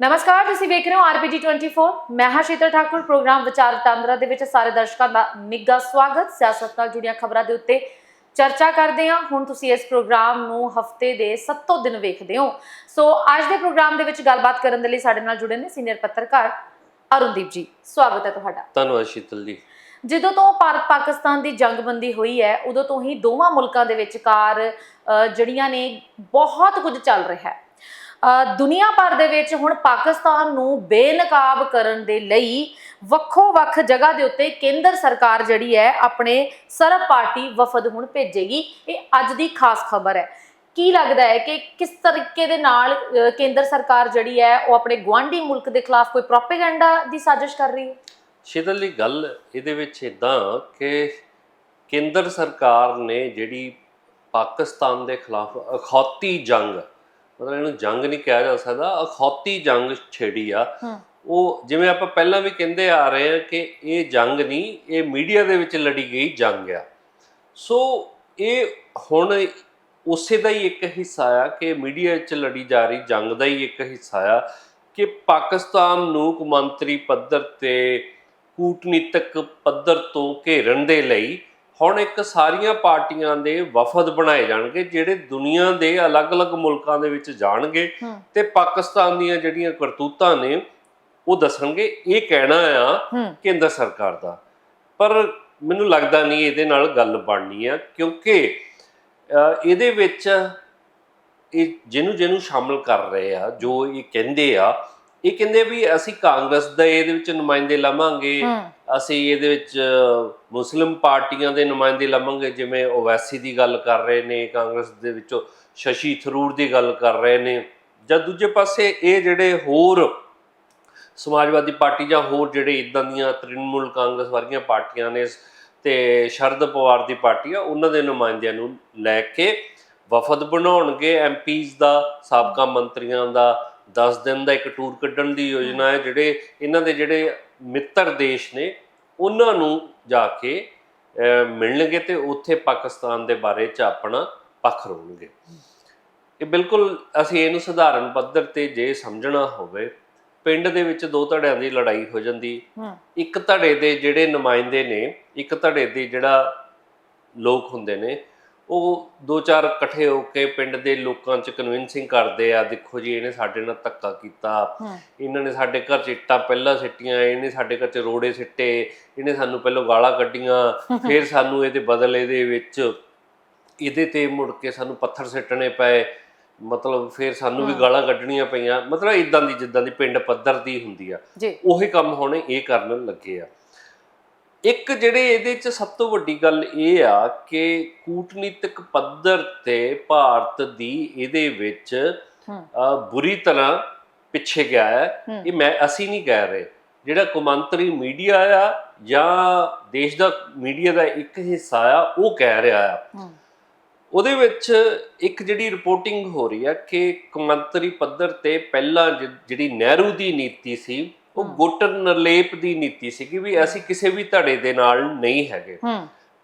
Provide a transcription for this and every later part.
ਨਮਸਕਾਰ ਤੁਸੀਂ ਵੇਖ ਰਹੇ ਹੋ ਆਰਪੀਜੀ 24 ਮੈਂ ਹਾਂ ਸ਼ੀਤਲ ਠਾਕੁਰ ਪ੍ਰੋਗਰਾਮ ਵਿਚਾਰ ਵਟਾਂਦਰਾ ਦੇ ਵਿੱਚ ਸਾਰੇ ਦਰਸ਼ਕਾਂ ਦਾ ਨਿੱਘਾ ਸਵਾਗਤ। ਸਿਆਸਤ ਨਾਲ ਜੁੜੀਆਂ ਖਬਰਾਂ ਦੇ ਉੱਤੇ ਚਰਚਾ ਕਰਦੇ ਹਾਂ। ਹੁਣ ਤੁਸੀਂ ਇਸ ਪ੍ਰੋਗਰਾਮ ਨੂੰ ਹਫ਼ਤੇ ਦੇ 7 ਦਿਨ ਵੇਖਦੇ ਹੋ। ਸੋ ਅੱਜ ਦੇ ਪ੍ਰੋਗਰਾਮ ਦੇ ਵਿੱਚ ਗੱਲਬਾਤ ਕਰਨ ਦੇ ਲਈ ਸਾਡੇ ਨਾਲ ਜੁੜੇ ਨੇ ਸੀਨੀਅਰ ਪੱਤਰਕਾਰ ਅਰੁਣਦੀਪ ਜੀ। ਸਵਾਗਤ ਹੈ ਤੁਹਾਡਾ। ਧੰਨਵਾਦ ਸ਼ੀਤਲ ਜੀ। ਜਦੋਂ ਤੋਂ ਭਾਰਤ ਪਾਕਿਸਤਾਨ ਦੀ ਜੰਗਬੰਦੀ ਹੋਈ ਹੈ ਉਦੋਂ ਤੋਂ ਹੀ ਦੋਵਾਂ ਮੁਲਕਾਂ ਦੇ ਵਿਚਕਾਰ ਜਿਹੜੀਆਂ ਨੇ ਬਹੁਤ ਕੁਝ ਚੱਲ ਰਿਹਾ ਹੈ। ਦੁਨੀਆ ਭਰ ਦੇ ਵਿੱਚ ਹੁਣ ਪਾਕਿਸਤਾਨ ਨੂੰ ਬੇਨਕਾਬ ਕਰਨ ਦੇ ਲਈ ਵੱਖੋ ਵੱਖ ਜਗ੍ਹਾ ਦੇ ਉੱਤੇ ਕੇਂਦਰ ਸਰਕਾਰ ਜਿਹੜੀ ਹੈ ਆਪਣੇ ਸਰਬ ਪਾਰਟੀ ਵਫਦ ਹੁਣ ਭੇਜੇਗੀ। ਇਹ ਅੱਜ ਦੀ ਖਾਸ ਖਬਰ ਹੈ। ਕੀ ਲੱਗਦਾ ਹੈ ਕਿ ਕਿਸ ਤਰੀਕੇ ਦੇ ਨਾਲ ਕੇਂਦਰ ਸਰਕਾਰ ਜਿਹੜੀ ਹੈ ਉਹ ਆਪਣੇ ਗਵਾਂਢੀ ਮੁਲਕ ਦੇ ਖਿਲਾਫ ਕੋਈ ਪ੍ਰੋਪੇਗੈਂਡਾ ਦੀ ਸਾਜ਼ਿਸ਼ ਕਰ ਰਹੀ ਹੈ? ਸ਼ਿਦਲ ਦੀ ਗੱਲ ਇਹਦੇ ਵਿੱਚ ਇਦਾਂ ਕਿ ਕੇਂਦਰ ਸਰਕਾਰ ਨੇ ਜਿਹੜੀ ਪਾਕਿਸਤਾਨ ਦੇ ਖਿਲਾਫ ਅਖੌਤੀ ਜੰਗ ਮਤਲਬ ਇਹਨੂੰ ਜੰਗ ਨਹੀਂ ਕਿਹਾ ਜਾ ਸਕਦਾ ਅਖੌਤੀ ਜੰਗ ਛੇੜੀ ਆ। ਉਹ ਜਿਵੇਂ ਆਪਾਂ ਪਹਿਲਾਂ ਵੀ ਕਹਿੰਦੇ ਆ ਰਹੇ ਹਾਂ ਕਿ ਇਹ ਜੰਗ ਨਹੀਂ ਇਹ ਮੀਡੀਆ ਦੇ ਵਿੱਚ ਲੜੀ ਗਈ ਜੰਗ ਆ ਸੋ ਇਹ ਹੁਣ ਉਸੇ ਦਾ ਹੀ ਇੱਕ ਹਿੱਸਾ ਆ ਕਿ ਮੀਡੀਆ ਵਿੱਚ ਲੜੀ ਜਾ ਰਹੀ ਜੰਗ ਦਾ ਹੀ ਇੱਕ ਹਿੱਸਾ ਆ ਕਿ ਪਾਕਿਸਤਾਨ ਨੂੰ ਕੌਮਾਂਤਰੀ ਪੱਧਰ ਤੇ ਕੂਟਨੀਤਿਕ ਪੱਧਰ ਤੋਂ ਘੇਰਨ ਦੇ ਲਈ ਹੁਣ ਇੱਕ ਸਾਰੀਆਂ ਪਾਰਟੀਆਂ ਦੇ ਵਫਦ ਬਣਾਏ ਜਾਣਗੇ ਜਿਹੜੇ ਦੁਨੀਆ ਦੇ ਅਲੱਗ-ਅਲੱਗ ਮੁਲਕਾਂ ਦੇ ਵਿੱਚ ਜਾਣਗੇ। ਤੇ ਪਾਕਿਸਤਾਨ ਦੀਆਂ ਜਿਹੜੀਆਂ ਕਰਤੂਤਾਂ ਨੇ ਉਹ ਦੱਸਣਗੇ ਇਹ ਕਹਿਣਾ ਆ ਕੇਂਦਰ ਸਰਕਾਰ ਦਾ। ਪਰ ਮੈਨੂੰ ਲੱਗਦਾ ਨਹੀਂ ਇਹਦੇ ਨਾਲ ਗੱਲ ਬਣਨੀ ਆ ਕਿਉਂਕਿ ਇਹਦੇ ਵਿੱਚ ਇਹ ਜਿਹਨੂੰ ਜਿਹਨੂੰ ਸ਼ਾਮਲ ਕਰ ਰਹੇ ਆ ਜੋ ਇਹ ਕਹਿੰਦੇ ਆ ਇਹ ਕਹਿੰਦੇ ਵੀ ਅਸੀਂ ਕਾਂਗਰਸ ਦਾ ਇਹਦੇ ਵਿੱਚ ਨੁਮਾਇੰਦੇ ਲਵਾਂਗੇ ਅਸੀਂ ਇਹਦੇ ਵਿੱਚ ਮੁਸਲਿਮ ਪਾਰਟੀਆਂ ਦੇ ਨੁਮਾਇੰਦੇ ਲਵਾਂਗੇ ਜਿਵੇਂ ਓਵੈਸੀ ਦੀ ਗੱਲ ਕਰ ਰਹੇ ਨੇ, ਕਾਂਗਰਸ ਦੇ ਵਿੱਚੋਂ ਸ਼ਸ਼ੀ ਥਰੂਰ ਦੀ ਗੱਲ ਕਰ ਰਹੇ ਨੇ, ਜਾਂ ਦੂਜੇ ਪਾਸੇ ਇਹ ਜਿਹੜੇ ਹੋਰ ਸਮਾਜਵਾਦੀ ਪਾਰਟੀ ਜਾਂ ਹੋਰ ਜਿਹੜੇ ਇਦਾਂ ਦੀਆਂ ਤ੍ਰਿਣਮੂਲ ਕਾਂਗਰਸ ਵਰਗੀਆਂ ਪਾਰਟੀਆਂ ਨੇ, ਤੇ ਸ਼ਰਦ ਪਵਾਰ ਦੀ ਪਾਰਟੀ ਆ, ਉਹਨਾਂ ਦੇ ਨੁਮਾਇੰਦਿਆਂ ਨੂੰ ਲੈ ਕੇ ਵਫਦ ਬਣਾਉਣਗੇ। ਐਮਪੀਜ਼ ਦਾ, ਸਾਬਕਾ ਮੰਤਰੀਆਂ ਦਾ 10 ਦਿਨ ਦਾ ਇੱਕ ਟੂਰ ਕੱਢਣ ਦੀ ਯੋਜਨਾ ਹੈ, ਜਿਹੜੇ ਇਹਨਾਂ ਦੇ ਜਿਹੜੇ ਮਿੱਤਰ ਦੇਸ਼ ਨੇ ਉਹਨਾਂ ਨੂੰ ਜਾ ਕੇ ਮਿਲਣਗੇ ਤੇ ਉੱਥੇ ਪਾਕਿਸਤਾਨ ਦੇ ਬਾਰੇ ਚ ਆਪਣਾ ਪੱਖ ਰੋਣਗੇ। ਇਹ ਬਿਲਕੁਲ ਅਸੀਂ ਇਹਨੂੰ ਸਧਾਰਨ ਪੱਧਰ ਤੇ ਜੇ ਸਮਝਣਾ ਹੋਵੇ ਪਿੰਡ ਦੇ ਵਿੱਚ ਦੋ ਧੜਿਆਂ ਦੀ ਲੜਾਈ ਹੋ ਜਾਂਦੀ। ਇੱਕ ਧੜੇ ਦੇ ਜਿਹੜੇ ਨੁਮਾਇੰਦੇ ਨੇ ਇੱਕ ਧੜੇ ਦੇ ਜਿਹੜਾ ਲੋਕ ਹੁੰਦੇ ਨੇ ਉਹ ਦੋ ਚਾਰ ਇਕੱਠੇ ਹੋ ਕੇ ਪਿੰਡ ਦੇ ਲੋਕਾਂ 'ਚ ਕਨਵਿੰਸਿੰਗ ਕਰਦੇ ਆ ਦੇਖੋ ਜੀ ਇਹਨੇ ਸਾਡੇ ਨਾਲ ਧੱਕਾ ਕੀਤਾ। ਇਹਨਾਂ ਨੇ ਸਾਡੇ ਘਰ 'ਚ ਇੱਟਾਂ ਪਹਿਲਾਂ ਸਿੱਟੀਆਂ ਇਹਨੇ ਸਾਡੇ ਘਰ 'ਚ ਰੋੜੇ ਸਿੱਟੇ ਇਹਨੇ ਸਾਨੂੰ ਪਹਿਲਾਂ ਗਾਲਾਂ ਕੱਢੀਆਂ ਫਿਰ ਸਾਨੂੰ ਇਹਦੇ ਬਦਲੇ ਦੇ ਵਿੱਚ ਇਹਦੇ ਤੇ ਮੁੜ ਕੇ ਸਾਨੂੰ ਪੱਥਰ ਸਿੱਟਣੇ ਪਏ। ਮਤਲਬ ਫਿਰ ਸਾਨੂੰ ਵੀ। ਗਾਲਾਂ ਕੱਢਣੀਆਂ ਪਈਆਂ। ਮਤਲਬ ਇਦਾਂ ਦੀ ਜਿੱਦਾਂ ਦੀ ਪਿੰਡ ਪੱਧਰ ਦੀ ਹੁੰਦੀ ਆ। ਉਹੀ ਕੰਮ ਹੁਣ ਇਹ ਕਰਨ ਲੱਗੇ ਆ। ਇੱਕ ਜਿਹੜੇ ਇਹਦੇ ਚ ਸਭ ਤੋਂ ਵੱਡੀ ਗੱਲ ਇਹ ਆ ਕਿ ਕੂਟਨੀਤਿਕ ਪੱਧਰ ਤੇ ਭਾਰਤ ਦੀ ਇਹਦੇ ਵਿੱਚ ਬੁਰੀ ਤਰ੍ਹਾਂ ਪਿੱਛੇ ਗਿਆ ਹੈ। ਇਹ ਮੈਂ ਅਸੀਂ ਨਹੀਂ ਕਹਿ ਰਹੇ। ਜਿਹੜਾ ਕੌਮਾਂਤਰੀ ਮੀਡੀਆ ਆ ਜਾਂ ਦੇਸ਼ ਦਾ ਮੀਡੀਆ ਦਾ ਇੱਕ ਹਿੱਸਾ ਆ ਉਹ ਕਹਿ ਰਿਹਾ ਆ। ਉਹਦੇ ਵਿੱਚ ਇੱਕ ਜਿਹੜੀ ਰਿਪੋਰਟਿੰਗ ਹੋ ਰਹੀ ਹੈ ਕਿ ਕੌਮਾਂਤਰੀ ਪੱਧਰ ਤੇ ਪਹਿਲਾਂ ਜਿਹੜੀ ਨਹਿਰੂ ਦੀ ਨੀਤੀ ਸੀ ਉਹ। ਗੁੱਟ ਨਰਲੇਪ ਦੀ ਨੀਤੀ ਸੀ ਕਿ ਵੀ ਅਸੀਂ ਕਿਸੇ ਵੀ ਧੜੇ ਦੇ ਨਾਲ ਨਹੀਂ ਹੈਗੇ।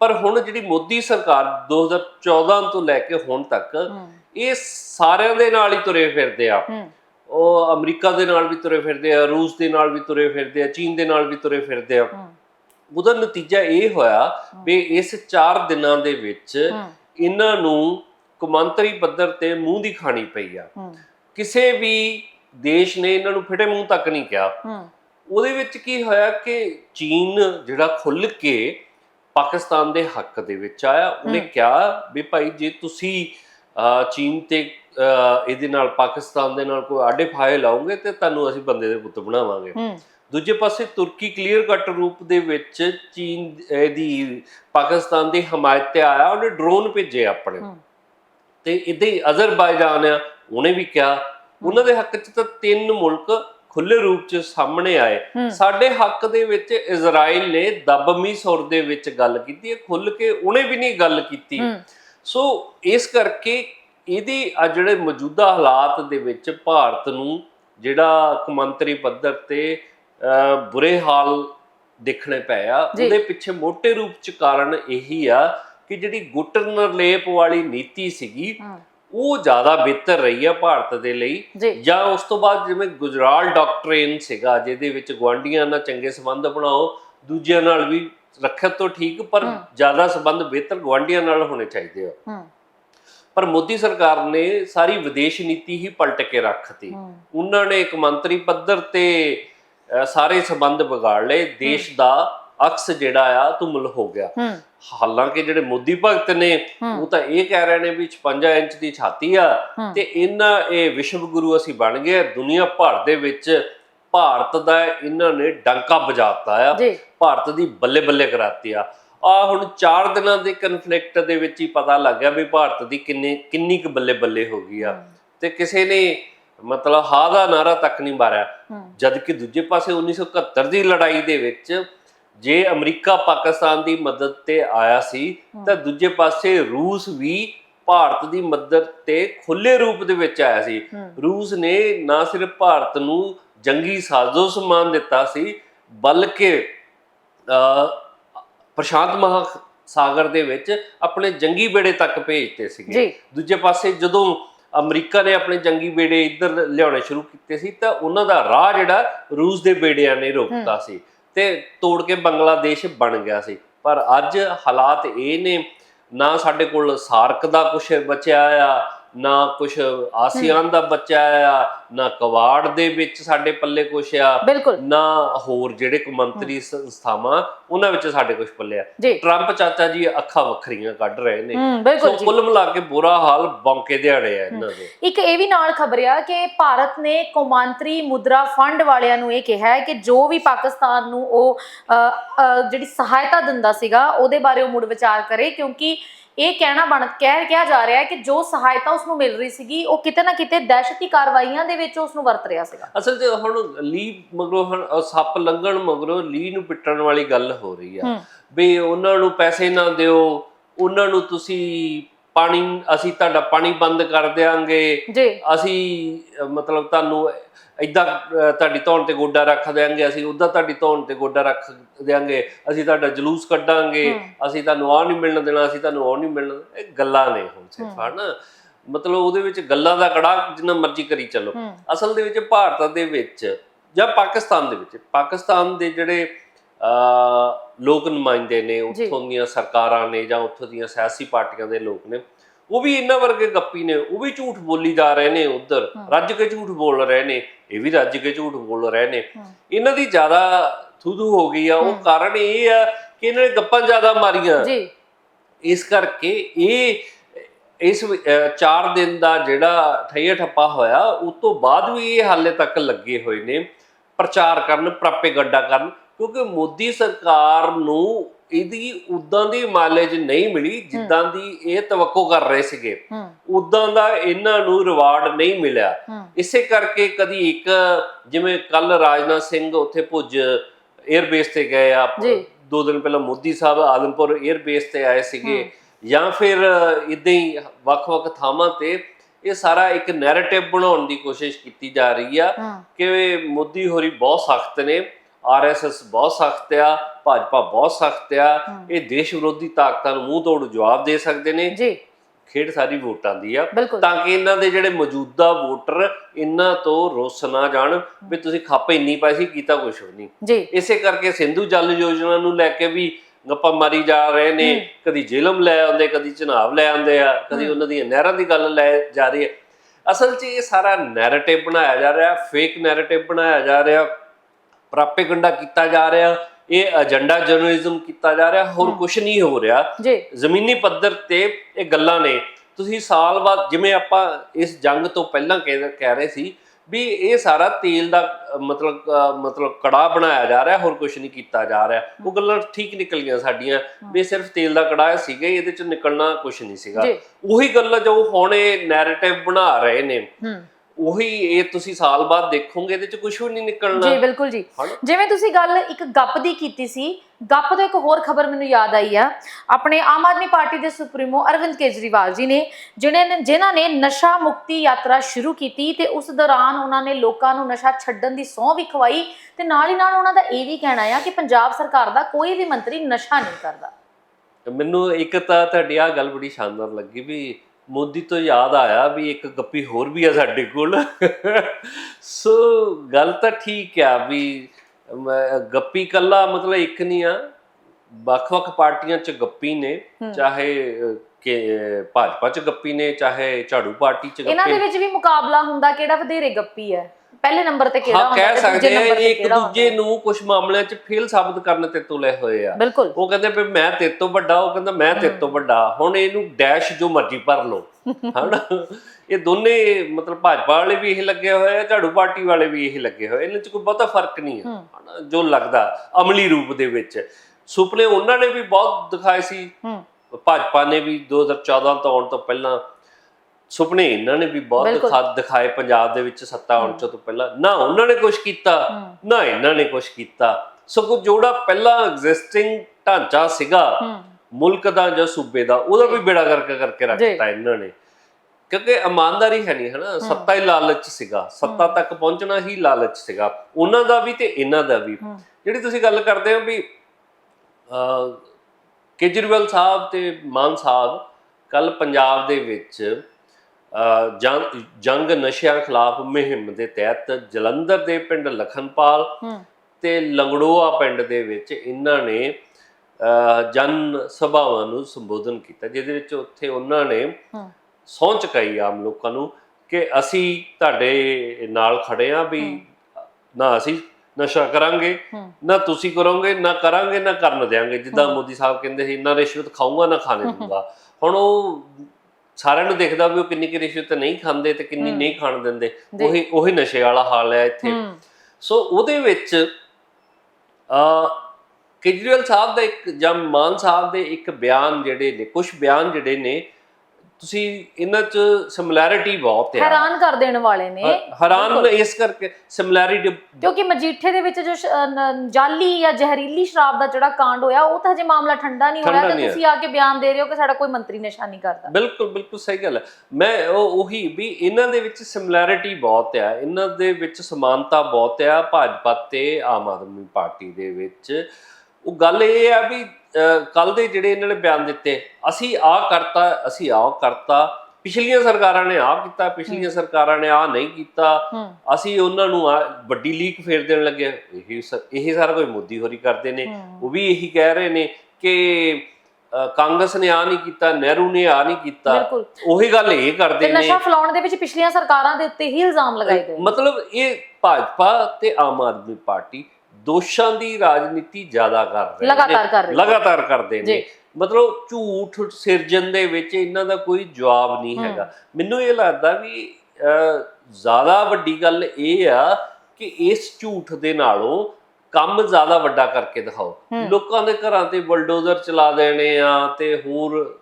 ਪਰ ਹੁਣ ਜਿਹੜੀ ਮੋਦੀ ਸਰਕਾਰ 2014 ਤੋਂ ਲੈ ਕੇ ਹੁਣ ਤੱਕ ਇਹ ਸਾਰਿਆਂ ਦੇ ਨਾਲ ਹੀ ਤੁਰੇ ਫਿਰਦੇ ਆ। ਉਹ ਅਮਰੀਕਾ ਦੇ ਨਾਲ ਵੀ ਤੁਰੇ ਫਿਰਦੇ ਆ ਰੂਸ ਦੇ ਨਾਲ ਵੀ ਤੁਰੇ ਫਿਰਦੇ ਆ ਚੀਨ ਦੇ ਨਾਲ ਵੀ ਤੁਰੇ ਫਿਰਦੇ ਆ। ਉਹਦਾ ਨਤੀਜਾ ਇਹ ਹੋਇਆ ਵੀ ਇਸ 4 ਦਿਨਾਂ ਦੇ ਵਿੱਚ ਇਹਨਾਂ ਨੂੰ ਕੌਮਾਂਤਰੀ ਪੱਧਰ ਤੇ ਮੂੰਹ ਦੀ ਖਾਣੀ ਪਈ ਆ। ਕਿਸੇ ਵੀ ਦੇਸ਼ ਨੇ ਇਹਨਾਂ ਨੂੰ ਫਿਟੇ ਮੂੰਹ ਤੱਕ ਨਹੀਂ ਕਿਹਾ। ਹੂੰ। ਉਹਦੇ ਵਿੱਚ ਕੀ ਹੋਇਆ ਕਿ ਚੀਨ ਜਿਹੜਾ ਖੁੱਲ ਕੇ ਪਾਕਿਸਤਾਨ ਦੇ ਹੱਕ ਦੇ ਵਿੱਚ ਆਇਆ ਉਹਨੇ। ਕਿਹਾ ਵੀ ਭਾਈ ਜੇ ਤੁਸੀਂ ਚੀਨ ਤੇ ਇਹਦੇ ਨਾਲ ਪਾਕਿਸਤਾਨ ਦੇ ਨਾਲ ਕੋਈ ਆਡੇ ਫਾਇਲ ਲਾਓਗੇ ਤੇ ਤੁਹਾਨੂੰ ਅਸੀਂ ਬੰਦੇ ਦੇ ਪੁੱਤ ਬਣਾਵਾਂਗੇ। ਦੂਜੇ ਪਾਸੇ ਤੁਰਕੀ ਕਲੀਅਰ ਕੱਟ ਰੂਪ ਦੇ ਵਿੱਚ ਚੀਨ ਦੀ ਪਾਕਿਸਤਾਨ ਦੀ ਹਮਾਇਤ ਤੇ ਆਇਆ ਉਹਨੇ ਡਰੋਨ ਭੇਜੇ ਆਪਣੇ। ਤੇ ਇਦਾਂ ਹੀ ਅਜ਼ਰਬਾਈਜਾਨ ਆ ਉਹਨੇ ਵੀ ਕਿਹਾ ਉਹਨਾਂ ਦੇ ਹੱਕ 'ਚ ਤਾਂ ਤਿੰਨ ਮੁਲਕ ਖੁੱਲੇ ਰੂਪ 'ਚ ਸਾਹਮਣੇ ਆਏ। ਸਾਡੇ ਹੱਕ ਦੇ ਵਿੱਚ ਇਜ਼ਰਾਈਲ ਨੇ ਦਬਮੀ ਸੁਰ ਦੇ ਵਿੱਚ ਗੱਲ ਕੀਤੀ ਹੈ ਖੁੱਲ ਕੇ ਉਹਨੇ ਵੀ ਨਹੀਂ ਗੱਲ ਕੀਤੀ। ਸੋ ਇਸ ਕਰਕੇ ਇਹਦੀ ਆ ਜਿਹੜੇ ਮੌਜੂਦਾ ਹਾਲਾਤ ਦੇ ਵਿੱਚ ਭਾਰਤ ਨੂੰ ਜਿਹੜਾ ਕੌਮਾਂਤਰੀ ਪੱਧਰ ਤੇ ਬੁਰੇ ਹਾਲ ਦੇਖਣੇ ਪਏ ਆ। ਉਹਦੇ ਪਿੱਛੇ ਮੋٹے ਰੂਪ ਚ ਕਾਰਨ ਇਹੀ ਆ ਕਿ ਜਿਹੜੀ ਗੁੱਟ ਨਿਰਲੇਪ ਵਾਲੀ ਨੀਤੀ ਸੀਗੀ ਉਹ ਜ਼ਿਆਦਾ ਬਿਹਤਰ ਰਹੀ ਆ ਭਾਰਤ ਦੇ ਲਈ। ਜੀ। ਉਸ ਤੋਂ ਬਾਅਦ ਜਿਵੇਂ ਗੁਜਰਾਲ ਡਾਕਟ੍ਰਿਨ ਸੀਗਾ ਜਿਹਦੇ ਵਿੱਚ ਗਵਾਂਢੀਆਂ ਨਾਲ ਚੰਗੇ ਸੰਬੰਧ ਬਣਾਓ ਦੂਜਿਆਂ ਨਾਲ ਵੀ ਰੱਖਤ ਤੋਂ ਠੀਕ ਪਰ। ਜ਼ਿਆਦਾ ਸੰਬੰਧ ਬਿਹਤਰ ਗਵਾਂਢੀਆਂ ਨਾਲ ਹੋਣੇ ਚਾਹੀਦੇ ਆ। ਹੂੰ। ਪਰ ਮੋਦੀ ਸਰਕਾਰ ਨੇ ਸਾਰੀ ਵਿਦੇਸ਼ ਨੀਤੀ ਹੀ ਪਲਟ ਕੇ ਰੱਖਤੀ। ਹੂੰ। ਉਹਨਾਂ ਨੇ ਇੱਕ ਮੰਤਰੀ ਪੱਧਰ ਤੇ ਸਾਰੇ ਸੰਬੰਧ ਵਿਗਾੜ ਲਏ। ਦੇਸ਼ ਦਾ ਅਕਸ ਜਿਹੜਾ ਆ ਤੁਮਲ ਹੋ ਗਿਆ। ਹਾਲਾਂਕਿ ਜਿਹੜੇ ਮੋਦੀ ਭਗਤ ਨੇ ਉਹ ਤਾਂ ਇਹ ਕਹਿ ਰਹੇ ਨੇ ਵੀ 56 ਇੰਚ ਦੀ ਛਾਤੀ ਆ। ਤੇ ਇਹਨਾਂ ਇਹ ਵਿਸ਼ਵ ਗੁਰੂ ਅਸੀਂ ਬਣ ਗਏ ਦੁਨੀਆ ਭਰ ਦੇ ਵਿੱਚ ਭਾਰਤ ਦਾ ਇਹਨਾਂ ਨੇ ਡੰਕਾ ਵਜਾਤਾ ਆ। ਭਾਰਤ ਦੀ ਬੱਲੇ ਬੱਲੇ ਕਰਾਤੀ ਆ। ਆ ਹੁਣ 4 ਦਿਨਾਂ ਦੇ ਕਨਫਲਿਕਟ ਦੇ ਵਿੱਚ ਹੀ ਪਤਾ ਲੱਗ ਗਿਆ ਵੀ ਭਾਰਤ ਦੀ ਕਿੰਨੀ ਕਿੰਨੀ ਕੁ ਬੱਲੇ ਬੱਲੇ ਹੋ ਗਈ ਆ। ਤੇ ਕਿਸੇ ਨੇ ਮਤਲਬ ਹਾ ਦਾ ਨਾਰਾ ਤੱਕ ਨਹੀਂ ਮਾਰਿਆ। ਜਦ ਕਿ ਦੂਜੇ ਪਾਸੇ 1971 ਦੀ ਲੜਾਈ ਦੇ ਵਿੱਚ ਜੇ ਅਮਰੀਕਾ ਪਾਕਿਸਤਾਨ ਦੀ ਮਦਦ ਤੇ ਆਇਆ ਸੀ ਤਾਂ ਦੂਜੇ ਪਾਸੇ ਰੂਸ ਵੀ ਭਾਰਤ ਦੀ ਮਦਦ ਤੇ ਖੁੱਲੇ ਰੂਪ ਦੇ ਵਿੱਚ ਆਇਆ ਸੀ। ਰੂਸ ਨੇ ਨਾ ਸਿਰਫ ਭਾਰਤ ਨੂੰ ਜੰਗੀ ਸਾਜ਼ੋ ਸਮਾਨ ਦਿੱਤਾ ਸੀ ਬਲਕਿ ਪ੍ਰਸ਼ਾਂਤ ਮਹਾਸਾਗਰ ਦੇ ਵਿੱਚ ਆਪਣੇ ਜੰਗੀ ਬੇੜੇ ਤੱਕ ਭੇਜਤੇ ਸੀਗੇ। ਦੂਜੇ ਪਾਸੇ ਜਦੋਂ ਅਮਰੀਕਾ ਨੇ ਆਪਣੇ ਜੰਗੀ ਬੇੜੇ ਇੱਧਰ ਲਿਆਉਣੇ ਸ਼ੁਰੂ ਕੀਤੇ ਸੀ ਤਾਂ ਉਹਨਾਂ ਦਾ ਰਾਹ ਜਿਹੜਾ ਰੂਸ ਦੇ ਬੇੜਿਆਂ ਨੇ ਰੋਕਤਾ ਸੀ। ਤੇ ਤੋੜ ਕੇ ਬੰਗਲਾਦੇਸ਼ ਬਣ ਗਿਆ ਸੀ। ਪਰ ਅੱਜ ਹਾਲਾਤ ਇਹ ਨੇ, ਨਾ ਸਾਡੇ ਕੋਲ ਸਾਰਕ ਦਾ ਕੁਝ ਬਚਿਆ ਆ ਨਾ ਕੁਝ ਆਸੀਆਨ ਦਾ ਬਚਿਆ ਆ ਨਾ ਕਵਾੜ ਦੇ ਵਿੱਚ ਸਾਡੇ ਪੱਲੇ ਕੁਛ ਆ ਨਾ ਹੋਰ ਜਿਹੜੇ ਕੌਮਾਂਤਰੀ ਸੰਸਥਾਵਾਂ ਉਹਨਾਂ ਵਿੱਚ ਸਾਡੇ ਕੁਝ ਪੱਲੇ ਆ। ਟਰੰਪ ਚਾਚਾ ਜੀ ਅੱਖਾਂ ਵੱਖਰੀਆਂ ਕੱਢ ਰਹੇ ਨੇ। ਸੋ ਕੁੱਲ ਮਿਲਾ ਕੇ ਬੁਰਾ ਹਾਲ ਬੌਂਕੇ ਦਿਹਾੜੇ ਆ ਇਹਨਾਂ ਦੇ। ਇੱਕ ਇਹ ਵੀ ਨਾਲ ਖਬਰ ਆ ਕਿ ਭਾਰਤ ਨੇ ਕੌਮਾਂਤਰੀ ਮੁਦਰਾ ਫੰਡ ਵਾਲਿਆਂ ਨੂੰ ਇਹ ਕਿਹਾ ਹੈ ਕਿ ਜੋ ਵੀ ਪਾਕਿਸਤਾਨ ਨੂੰ ਉਹ ਜਿਹੜੀ ਸਹਾਇਤਾ ਦਿੰਦਾ ਸੀਗਾ ਉਹਦੇ ਬਾਰੇ ਉਹ ਮੁੜ ਵਿਚਾਰ ਕਰੇ ਕਿਉਂਕਿ ਇਹ ਕਹਿਣਾ ਬਣ ਕਹਿ ਕਿਹਾ ਜਾ ਰਿਹਾ ਹੈ ਕਿ ਜੋ ਸਹਾਇਤਾ ਉਸ ਨੂੰ ਮਿਲ ਰਹੀ ਸੀਗੀ ਉਹ ਕਿਤੇ ਨਾ ਕਿਤੇ ਦਹਿਸ਼ਤੀ ਕਾਰਵਾਈਆਂ ਦੇ ਵਿੱਚ ਉਸ ਨੂੰ ਵਰਤ ਰਿਹਾ ਸੀਗਾ। ਅਸਲ 'ਚ ਹੁਣ ਲੀ ਮਗਰੋਂ ਹੁਣ ਸੱਪ ਲੰਘਣ ਮਗਰੋਂ ਲੀ ਨੂੰ ਪਿੱਟਣ ਵਾਲੀ ਗੱਲ ਹੋ ਰਹੀ ਆ। ਵੀ ਉਹਨਾਂ ਨੂੰ ਪੈਸੇ ਨਾ ਦਿਓ ਉਹਨਾਂ ਨੂੰ ਤੁਸੀਂ ਪਾਣੀ ਅਸੀਂ ਤੁਹਾਡਾ ਪਾਣੀ ਬੰਦ ਕਰ ਦਿਆਂਗੇ। ਜੀ। ਅਸੀਂ ਮਤਲਬ ਤੁਹਾਨੂੰ ਇਦਾਂ ਤੁਹਾਡੀ ਧੌਣ ਤੇ ਗੋਡਾ ਰੱਖ ਦਿਆਂਗੇ ਅਸੀਂ ਉਦਾਂ ਤੁਹਾਡੀ ਧੌਣ ਤੇ ਗੋਡਾ ਰੱਖ ਦਿਆਂਗੇ। ਅਸੀਂ ਤੁਹਾਡਾ ਜਲੂਸ ਕੱਢਾਂਗੇ। ਅਸੀਂ ਤੁਹਾਨੂੰ ਆਹ ਨਹੀਂ ਮਿਲਣ ਦੇਣਾ ਅਸੀਂ ਤੁਹਾਨੂੰ ਉਹ ਨਹੀਂ ਮਿਲਣ ਇਹ ਗੱਲਾਂ ਨੇ ਹੁਣ ਸਿਰਫ ਹਨਾ? ਮਤਲਬ ਉਹਦੇ ਵਿੱਚ ਗੱਲਾਂ ਦਾ ਕੜਾ ਜਿੰਨਾ ਮਰਜ਼ੀ ਕਰੀ ਚੱਲੋ। ਅਸਲ ਦੇ ਵਿੱਚ ਭਾਰਤ ਦੇ ਵਿੱਚ ਜਾਂ ਪਾਕਿਸਤਾਨ ਦੇ ਵਿੱਚ ਪਾਕਿਸਤਾਨ ਦੇ ਜਿਹੜੇ ਲੋਕ ਨੁਮਾਇੰਦੇ ਨੇ ਉੱਥੋਂ ਦੀਆਂ ਸਰਕਾਰਾਂ ਨੇ ਜਾਂ ਉੱਥੋਂ ਦੀਆਂ ਸਿਆਸੀ ਪਾਰਟੀਆਂ ਦੇ ਲੋਕ ਨੇ ਉਹ ਵੀ ਇਹਨਾਂ ਵਰਗੇ ਗੱਪੀ ਨੇ ਉਹ ਵੀ ਝੂਠ ਬੋਲੀ ਜਾ ਰਹੇ ਨੇ ਉਧਰ ਰੱਜ ਕੇ ਝੂਠ ਬੋਲ ਰਹੇ ਨੇ ਇਹ ਵੀ ਰੱਜ ਕੇ ਝੂਠ ਬੋਲ ਰਹੇ ਨੇ। ਇਹਨਾਂ ਦੀ ਜ਼ਿਆਦਾ ਥੂਥੂ ਹੋ ਗਈ ਆ ਉਹ ਕਾਰਨ ਇਹ ਆ ਕਿ ਇਹਨਾਂ ਨੇ ਗੱਪਾਂ ਜ਼ਿਆਦਾ ਮਾਰੀਆਂ। ਜੀ। ਇਸ ਕਰਕੇ ਇਹ ਇਸ 4 ਦਿਨ ਦਾ ਜਿਹੜਾ ਠਈਆ ਠੱਪਾ ਹੋਇਆ ਉਸ ਤੋਂ ਬਾਅਦ ਵੀ ਇਹ ਹਾਲੇ ਤੱਕ ਲੱਗੇ ਹੋਏ ਨੇ ਪ੍ਰਚਾਰ ਕਰਨ ਪ੍ਰਾਪੇਗੰਡਾ ਕਰਨ। ਕਿਉਂਕਿ ਮੋਦੀ ਸਰਕਾਰ ਨੂੰ ਇਹਦੀ ਉਦਾਂ ਦੀ ਮਾਈਲੇਜ ਨਹੀਂ ਮਿਲੀ ਜਿੱਦਾਂ ਦੀ ਇਹ ਤਵੱਕੋ ਕਰ ਰਹੇ ਸੀਗੇ। ਉਦਾਂ ਦਾ ਇਹਨਾਂ ਨੂੰ ਰਿਵਾਰਡ ਨਹੀਂ ਮਿਲਿਆ। ਇਸੇ ਕਰਕੇ ਕਦੀ ਇੱਕ ਜਿਵੇਂ ਕੱਲ ਰਾਜਨਾਥ ਸਿੰਘ ਉੱਥੇ ਭੁੱਜ 에ਅਰ ਬੇਸ ਤੇ ਗਏ ਆ। ਦੋ ਦਿਨ ਪਹਿਲਾਂ ਮੋਦੀ ਸਾਹਿਬ ਆਦਮਪੁਰ 에ਅਰ ਬੇਸ ਤੇ ਆਏ ਸੀਗੇ। ਜਾਂ ਫਿਰ ਇਦਾਂ ਹੀ ਵੱਖ-ਵੱਖ ਥਾਵਾਂ ਤੇ ਇਹ ਸਾਰਾ ਇੱਕ ਨੈਰੇਟਿਵ ਬਣਾਉਣ ਦੀ ਕੋਸ਼ਿਸ਼ ਕੀਤੀ ਜਾ ਰਹੀ ਆ ਕਿ ਮੋਦੀ ਹੋਰੀ ਬਹੁਤ ਸਖਤ ਨੇ। ਆਰਐਸਐਸ ਬਹੁਤ ਸਖਤ ਆ ਭਾਜਪਾ ਬਹੁਤ ਸਖਤ ਆ। ਇਹ ਦੇਸ਼ ਵਿਰੋਧੀ ਤਾਕਤਾਂ ਨੂੰ ਮੂੰਹ ਤੋੜ ਜਵਾਬ ਦੇ ਸਕਦੇ ਨੇ। ਜੀ। ਖੇਡ ਸਾਰੀ ਵੋਟਾਂ ਦੀ ਆ। ਤਾਂ ਕਿ ਇਹਨਾਂ ਦੇ ਜਿਹੜੇ ਮੌਜੂਦਾ ਵੋਟਰ ਇਹਨਾਂ ਤੋਂ ਰੁੱਸ ਨਾ ਜਾਣ ਵੀ ਤੁਸੀਂ ਖੱਪ ਇੰਨੀ ਪੈਸੀ ਕੀਤਾ ਕੁਝ ਨਹੀਂ। ਜੀ। ਇਸੇ ਕਰਕੇ ਸਿੰਧੂ ਜਲ ਯੋਜਨਾ ਨੂੰ ਲੈ ਕੇ ਵੀ ਗੱਪਾਂ ਮਾਰੀ ਜਾ ਰਹੇ ਨੇ। ਕਦੀ ਜੇਲਮ ਲੈ ਆਉਂਦੇ ਕਦੀ ਚਨਾਬ ਲੈ ਆਉਂਦੇ ਆ ਕਦੀ ਉਹਨਾਂ ਦੀਆਂ ਨਹਿਰਾਂ ਦੀ ਗੱਲ ਲੈ ਜਾ ਰਹੀ ਹੈ। ਅਸਲ 'ਚ ਇਹ ਸਾਰਾ ਨੈਰੇਟਿਵ ਬਣਾਇਆ ਜਾ ਰਿਹਾ ਫੇਕ ਨੈਰੇਟਿਵ ਬਣਾਇਆ ਜਾ ਰਿਹਾ। ਪ੍ਰਾਪੇਗੰਡਾ ਕੀਤਾ ਜਾ ਰਿਹਾ ਇਹ ਏਜੰਡਾ ਜਰਨਲਿਜ਼ਮ ਕੀਤਾ ਜਾ ਰਿਹਾ ਹੋਰ ਕੁਝ ਨਹੀਂ ਹੋ ਰਿਹਾ। ਜ਼ਮੀਨੀ ਪੱਧਰ ਤੇ ਇਹ ਗੱਲਾਂ ਨੇ। ਤੁਸੀਂ ਸਾਲ ਬਾਅਦ ਜਿਵੇਂ ਆਪਾਂ ਇਸ ਜੰਗ ਤੋਂ ਪਹਿਲਾਂ ਕਹਿ ਰਹੇ ਸੀ ਵੀ ਇਹ ਸਾਰਾ ਤੇਲ ਦਾ ਮਤਲਬ ਮਤਲਬ ਕੜਾ ਬਣਾਇਆ ਜਾ ਰਿਹਾ ਹੋਰ ਕੁਝ ਨਹੀਂ ਕੀਤਾ ਜਾ ਰਿਹਾ। ਉਹ ਗੱਲਾਂ ਠੀਕ ਨਿਕਲੀਆਂ ਸਾਡੀਆਂ ਵੀ ਸਿਰਫ ਤੇਲ ਦਾ ਕੜਾ ਸੀਗਾ ਇਹਦੇ ਚ ਨਿਕਲਣਾ ਕੁਝ ਨਹੀਂ ਸੀਗਾ। ਉਹੀ ਗੱਲਾਂ ਜੋ ਹੁਣ ਇਹ ਨੈਰੇਟਿਵ ਬਣਾ ਰਹੇ ਨੇ। ਉਹੀ ਇਹ ਤੁਸੀਂ ਸਾਲ ਬਾਅਦ ਦੇਖੋਗੇ ਇਹਦੇ ਚ ਕੁਝ ਵੀ ਨਹੀਂ ਨਿਕਲਣਾ। ਜੀ ਬਿਲਕੁਲ ਜੀ? ਜਿਵੇਂ ਤੁਸੀਂ ਗੱਲ ਇੱਕ ਗੱਪ ਦੀ ਕੀਤੀ ਸੀ ਗੱਪ ਤੋਂ ਇੱਕ ਹੋਰ ਖਬਰ ਮੈਨੂੰ ਯਾਦ ਆਈ ਆ। ਆਪਣੇ ਆਮ ਆਦਮੀ ਪਾਰਟੀ ਦੇ ਸੁਪਰੀਮੋ ਅਰਵਿੰਦ ਕੇਜਰੀਵਾਲ ਜੀ ਨੇ ਜਿਨ੍ਹਾਂ ਨੇ ਜਿਨ੍ਹਾਂ ਨੇ ਨਸ਼ਾ ਮੁਕਤੀ ਯਾਤਰਾ ਸ਼ੁਰੂ ਕੀਤੀ ਤੇ ਉਸ ਦੌਰਾਨ ਉਹਨਾਂ ਨੇ ਲੋਕਾਂ ਨੂੰ ਨਸ਼ਾ ਛੱਡਣ ਦੀ ਸਹੁੰ ਵੀ ਖਵਾਈ ਤੇ ਨਾਲ ਹੀ ਨਾਲ ਉਹਨਾਂ ਦਾ ਇਹ ਵੀ ਕਹਿਣਾ ਆ ਕਿ ਪੰਜਾਬ ਸਰਕਾਰ ਦਾ ਕੋਈ ਵੀ ਮੰਤਰੀ ਨਸ਼ਾ ਨਹੀਂ ਕਰਦਾ। ਮੈਨੂੰ ਇੱਕ ਤਾਂ ਤੁਹਾਡੀ ਆ ਗੱਲ ਬੜੀ ਸ਼ਾਨਦਾਰ ਲੱਗੀ ਵੀ ਮੋਦੀ ਤੋਂ ਯਾਦ ਆਇਆ ਵੀ ਇੱਕ ਗੱਪੀ ਹੋਰ ਵੀ ਆ ਸਾਡੇ ਕੋਲ। ਸੋ ਗੱਲ ਤਾਂ ਠੀਕ ਆ ਵੀ ਗੱਪੀ ਕੱਲਾ ਮਤਲਬ ਇੱਕ ਨਹੀਂ ਆ। ਵੱਖ-ਵੱਖ ਪਾਰਟੀਆਂ 'ਚ ਗੱਪੀ ਨੇ। ਚਾਹੇ ਕਿ ਭਾਜਪਾ 'ਚ ਗੱਪੀ ਨੇ ਚਾਹੇ ਝਾੜੂ ਪਾਰਟੀ 'ਚ ਇਹਨਾਂ ਦੇ ਗੱਪੀ ਵਿੱਚ ਵੀ ਮੁਕਾਬਲਾ ਹੁੰਦਾ ਕਿਹੜਾ ਵਧੇਰੇ ਗੱਪੀ ਹੈ? ਪਹਿਲੇ ਨੰਬਰ ਤੇ ਕਿਹੜਾ ਹਾਂ ਹੁੰਦਾ ਕਹਿ ਤੇ ਦੂਜੇ ਸਕਦੇ ਆ ਨੰਬਰ ਤੇ ਇੱਕ ਕਿਹੜਾ ਦੂਜੇ ਹੁੰਦਾ? ਨੂੰ ਕੁਝ ਮਾਮਲਿਆਂ 'ਚ ਫੇਲ ਸਾਬਤ ਕਰਨ ਤੇ ਤੁਲੇ ਹੋਏ ਆ। ਬਿਲਕੁਲ। ਉਹ ਕਹਿੰਦੇ ਵੀ ਮੈਂ ਤੇਰੇ ਤੋਂ ਵੱਡਾ ਉਹ ਕਹਿੰਦਾ ਮੈਂ ਤੇਰੇ ਤੋਂ ਵੱਡਾ। ਹੁਣ ਇਹਨੂੰ ਡੈਸ਼ ਜੋ ਮਰਜ਼ੀ ਭਰ ਲਓ। ਹਨਾ? ਇਹ ਦੋਨੇ ਮਤਲਬ ਭਾਜਪਾ ਵਾਲੇ ਵੀ ਇਹ ਲੱਗੇ ਹੋਏ ਆ ਝਾੜੂ ਪਾਰਟੀ ਵਾਲੇ ਵੀ ਇਹ ਲੱਗੇ ਹੋਏ ਇਹਨਾਂ 'ਚ ਕੋਈ ਬਹੁਤਾ ਫ਼ਰਕ ਨਹੀਂ ਹੂੰ। ਹਨਾ? ਜੋ ਲੱਗਦਾ ਅਮਲੀ ਰੂਪ ਦੇ ਵਿੱਚ। ਸੁਪਨੇ ਉਹਨਾਂ ਨੇ ਵੀ ਬਹੁਤ ਦਿਖਾਏ ਸੀ। ਹੂੰ। ਭਾਜਪਾ ਨੇ ਵੀ 2014 ਤੋਂ ਆਉਣ ਤੋਂ ਪਹਿਲਾਂ ਸੁਪਨੇ ਇਹਨਾਂ ਨੇ ਵੀ ਬਹੁਤ। ਦਿਖਾ ਦਿਖਾਏ ਪੰਜਾਬ ਦੇ ਵਿੱਚ ਸੱਤਾ ਆਉਣ ਤੋਂ ਪਹਿਲਾਂ। ਨਾ ਉਹਨਾਂ ਨੇ ਕੁਝ ਕੀਤਾ ਨਾ ਇਹਨਾਂ ਨੇ ਕੁਝ ਕੀਤਾ। ਸਗੋਂ ਜਿਹੜਾ ਪਹਿਲਾਂ ਐਗਜ਼ਿਸਟਿੰਗ ਢਾਂਚਾ ਸੀਗਾ ਮੁਲਕ ਦਾ ਜਾਂ ਸੂਬੇ ਦਾ ਉਹਦਾ ਵੀ ਬੇੜਾ ਕਰਕੇ ਕਰਕੇ ਰੱਖਤਾ ਇਹਨਾਂ ਨੇ। ਕਿਉਂਕਿ ਇਮਾਨਦਾਰੀ ਹੈ ਨਹੀਂ ਹਨਾ? ਸੱਤਾ ਹੀ ਲਾਲਚ ਸੀਗਾ। ਸੱਤਾ ਤੱਕ ਪਹੁੰਚਣਾ ਹੀ ਲਾਲਚ ਸੀਗਾ। ਉਹਨਾਂ ਦਾ ਵੀ ਤੇ ਇਹਨਾਂ ਦਾ ਵੀ। ਜਿਹੜੀ ਤੁਸੀਂ ਗੱਲ ਕਰਦੇ ਹੋ ਵੀ ਕੇਜਰੀਵਾਲ ਸਾਹਿਬ ਤੇ ਮਾਨ ਸਾਹਿਬ ਕੱਲ ਪੰਜਾਬ ਦੇ ਵਿੱਚ ਜੰਗ ਨਸ਼ਿਆਂ ਖਿਲਾਫ ਮੁਹਿੰਮ ਦੇ ਤਹਿਤ ਜਲੰਧਰ ਦੇ ਪਿੰਡ ਲਖਨਪਾਲ ਤੇ ਲੰਗੜੋਆ ਪਿੰਡ ਦੇ ਵਿੱਚ ਇਹਨਾਂ ਨੇ ਜਨ ਸਭਾਵਾਂ ਨੂੰ ਸੰਬੋਧਨ ਕੀਤਾ ਜਿਹਦੇ ਵਿੱਚ ਉੱਥੇ ਉਹਨਾਂ ਨੇ ਸਹੁੰ ਚੁਕਾਈ ਆਮ ਲੋਕਾਂ ਨੂੰ ਕਿ ਅਸੀਂ ਤੁਹਾਡੇ ਨਾਲ ਖੜੇ ਆ ਵੀ ਨਾ ਅਸੀਂ ਨਸ਼ਾ ਕਰਾਂਗੇ ਨਾ ਤੁਸੀਂ ਕਰੋਗੇ ਨਾ ਕਰਾਂਗੇ ਨਾ ਕਰਨ ਦੇਾਂਗੇ ਜਿੱਦਾਂ ਮੋਦੀ ਸਾਹਿਬ ਕਹਿੰਦੇ ਸੀ ਨਾ ਰਿਸ਼ਵਤ ਖਾਊਂਗਾ ਨਾ ਖਾਣੇ ਦੂੰਗਾ ਹੁਣ ਉਹ ਸਾਰਿਆਂ ਨੂੰ ਦੇਖਦਾ ਵੀ ਉਹ ਕਿੰਨੀ ਕਿ ਰਿਸ਼ਵਤ ਨਹੀਂ ਖਾਂਦੇ ਤੇ ਕਿੰਨੀ ਨਹੀਂ ਖਾਣ ਦਿੰਦੇ। ਉਹੀ ਉਹੀ ਨਸ਼ੇ ਵਾਲਾ ਹਾਲ ਹੈ ਇੱਥੇ। ਸੋ ਉਹਦੇ ਵਿੱਚ ਅ ਕੇਜਰੀਵਾਲ ਸਾਹਿਬ ਦਾ ਇੱਕ ਜਾਂ ਮਾਨ ਸਾਹਿਬ ਦੇ ਇੱਕ ਬਿਆਨ ਜਿਹੜੇ ਨੇ ਕੁਝ ਬਿਆਨ ਜਿਹੜੇ ਨੇ ਤੁਸੀਂ ਇਹਨਾਂ 'ਚ ਸਿਮਿਲੈਰਿਟੀ ਬਹੁਤ ਹੈ ਹੈਰਾਨ ਕਰ ਦੇਣ ਵਾਲੇ ਨੇ। ਹੈਰਾਨ। ਇਸ ਕਰਕੇ ਸਿਮਿਲੈਰਿਟੀ ਕਿਉਂਕਿ ਮਜੀਠੇ ਦੇ ਵਿੱਚ ਜੋ ਜਾਲੀ ਜਾਂ ਜ਼ਹਿਰੀਲੀ ਸ਼ਰਾਬ ਦਾ ਜਿਹੜਾ ਕਾਂਡ ਹੋਇਆ ਉਹ ਤਾਂ ਹਜੇ ਮਾਮਲਾ ਠੰਡਾ ਨਹੀਂ ਹੋਇਆ ਤੇ ਤੁਸੀਂ ਆ ਕੇ ਬਿਆਨ ਦੇ ਰਹੇ ਹੋ ਕਿ ਸਾਡਾ ਕੋਈ ਮੰਤਰੀ ਨਸ਼ਾ ਨਹੀਂ ਕਰਦਾ। ਬਿਲਕੁਲ ਬਿਲਕੁਲ ਸਹੀ ਗੱਲ ਹੈ। ਮੈਂ ਉਹ ਉਹੀ ਵੀ ਇਹਨਾਂ ਦੇ ਵਿੱਚ ਸਿਮਿਲੈਰਿਟੀ ਬਹੁਤ ਆ। ਇਹਨਾਂ ਦੇ ਵਿੱਚ ਸਮਾਨਤਾ ਬਹੁਤ ਆ ਭਾਜਪਾ ਤੇ ਆਮ ਆਦਮੀ ਪਾਰਟੀ ਦੇ ਵਿੱਚ। ਉਹ ਗੱਲ ਇਹ ਆ ਵੀ ਕੱਲ ਦੇ ਜਿਹੜੇ ਇਹਨਾਂ ਨੇ ਬਿਆਨ ਦਿੱਤੇ ਅਸੀਂ ਆਹ ਕਰਤਾ ਅਸੀਂ ਆਹ ਕਰਤਾ ਪਿਛਲੀਆਂ ਸਰਕਾਰਾਂ ਨੇ ਆਹ ਕੀਤਾ ਪਿਛਲੀਆਂ ਸਰਕਾਰਾਂ ਨੇ ਆਹ ਨਹੀਂ ਕੀਤਾ ਅਸੀਂ ਉਹਨਾਂ ਨੂੰ ਵੱਡੀ ਲੀਕ ਫੇਰ ਦੇਣ ਲੱਗੇ ਇਹ ਇਹ ਸਾਰਾ ਕੋਈ ਮੋਦੀ ਹੋਰੀ ਕਰਦੇ ਨੇ। ਉਹ ਵੀ ਇਹੀ ਕਹਿ ਰਹੇ ਨੇ ਕਿ ਕਾਂਗਰਸ ਨੇ ਆ ਨਹੀਂ ਕੀਤਾ ਨਹਿਰੂ ਨੇ ਆ ਨਹੀਂ ਕੀਤਾ ਉਹੀ ਗੱਲ ਇਹ ਕਰਦੇ ਨੇ। ਨਸ਼ਾ ਫਲਾਉਣ ਦੇ ਵਿੱਚ ਪਿਛਲੀਆਂ ਸਰਕਾਰਾਂ ਦੇ ਉੱਤੇ ਹੀ ਇਲਜ਼ਾਮ ਲਗਾਏ ਗਏ ਮਤਲਬ ਇਹ ਭਾਜਪਾ ਤੇ ਆਮ ਆਦਮੀ ਪਾਰਟੀ ਦੋਸ਼ਾਂ ਦੀ ਰਾਜਨੀਤੀ ਜ਼ਿਆਦਾ ਕਰ ਰਹੇ ਨੇ ਲਗਾਤਾਰ ਕਰ ਰਹੀ। ਲਗਾਤਾਰ ਕਰਦੇ ਨੇ। ਮਤਲਬ ਝੂਠ ਸਿਰਜਣ ਦੇ ਵਿੱਚ ਇਹਨਾਂ ਦਾ ਕੋਈ ਜਵਾਬ ਨਹੀਂ। ਹੈਗਾ ਮੈਨੂੰ ਇਹ ਲੱਗਦਾ ਵੀ ਜ਼ਿਆਦਾ ਵੱਡੀ ਗੱਲ ਇਹ ਆ ਕਿ ਇਸ ਝੂਠ ਦੇ ਨਾਲੋਂ ਕੰਮ ਜ਼ਿਆਦਾ ਵੱਡਾ ਕਰਕੇ ਦਿਖਾਓ। ਲੋਕਾਂ ਦੇ ਘਰਾਂ ਤੇ ਬਲਡੋਜ਼ਰ ਚਲਾ ਦੇਣੇ ਆ ਤੇ ਹੋਰ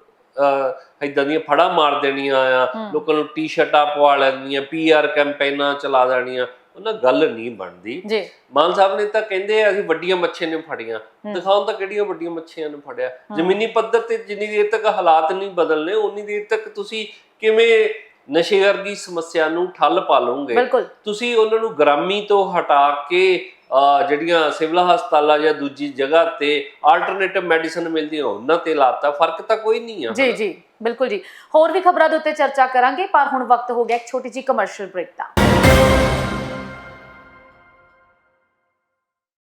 ਇਦਾਂ ਦੀਆਂ ਫੜਾ ਮਾਰ ਦੇਣੀਆਂ ਆ। ਲੋਕਾਂ ਨੂੰ ਟੀ-ਸ਼ਰਟਾਂ ਪਵਾ ਲੈਣੀਆਂ ਪੀਆਰ ਕੈਂਪੇਨਾਂ ਚਲਾ ਦੇਣੀਆਂ ਉਹਨਾਂ ਗੱਲ ਨਹੀਂ ਬਣਦੀ। ਜੀ। ਮਾਨ ਸਾਹਿਬ ਨੇ ਤਾਂ ਕਹਿੰਦੇ ਆ ਅਸੀਂ ਵੱਡੀਆਂ ਮੱਛੀਆਂ ਨੇ ਫੜੀਆਂ। ਦਿਖਾਉਣ ਤਾਂ ਕਿਹੜੀਆਂ ਵੱਡੀਆਂ ਮੱਛੀਆਂ ਨੇ ਫੜਿਆ। ਜ਼ਮੀਨੀ ਪੱਧਰ ਤੇ ਜਿੰਨੀ ਦੇਰ ਤੱਕ ਹਾਲਾਤ ਨਹੀਂ ਬਦਲਨੇ ਉਨੀ ਦੇਰ ਤੱਕ ਤੁਸੀਂ ਕਿਵੇਂ ਨਸ਼ੇ ਵਰਗੀ ਸਮੱਸਿਆ ਨੂੰ ਠੱਲ ਪਾ ਲਓਗੇ ਤੁਸੀਂ ਉਹਨਾਂ ਨੂੰ ਗ੍ਰਾਮੀ ਤੋਂ ਹਟਾ ਕੇ ਜਿਹੜੀਆਂ ਸਿਵਲ ਹਸਪਤਾਲਾਂ ਜਾਂ ਦੂਜੀ ਜਗ੍ਹਾ ਤੇ ਆਲਟਰਨੇਟਿਵ ਮੈਡੀਸਨ ਮਿਲਦੀਆਂ ਉਹਨਾਂ ਤੇ ਲਾਤਾ। ਫ਼ਰਕ ਤਾਂ ਕੋਈ ਨਹੀਂ ਆ ਜੀ ਜੀ। ਬਿਲਕੁਲ ਜੀ। ਹੋਰ ਵੀ ਖਬਰਾਂ ਦੇ ਉੱਤੇ ਚਰਚਾ ਕਰਾਂਗੇ ਪਰ ਹੁਣ ਵਕਤ ਹੋ ਗਿਆ ਇੱਕ ਛੋਟੀ ਜਿਹੀ ਕਮਰਸ਼ੀਅਲ ਬ੍ਰੇਕ ਦਾ।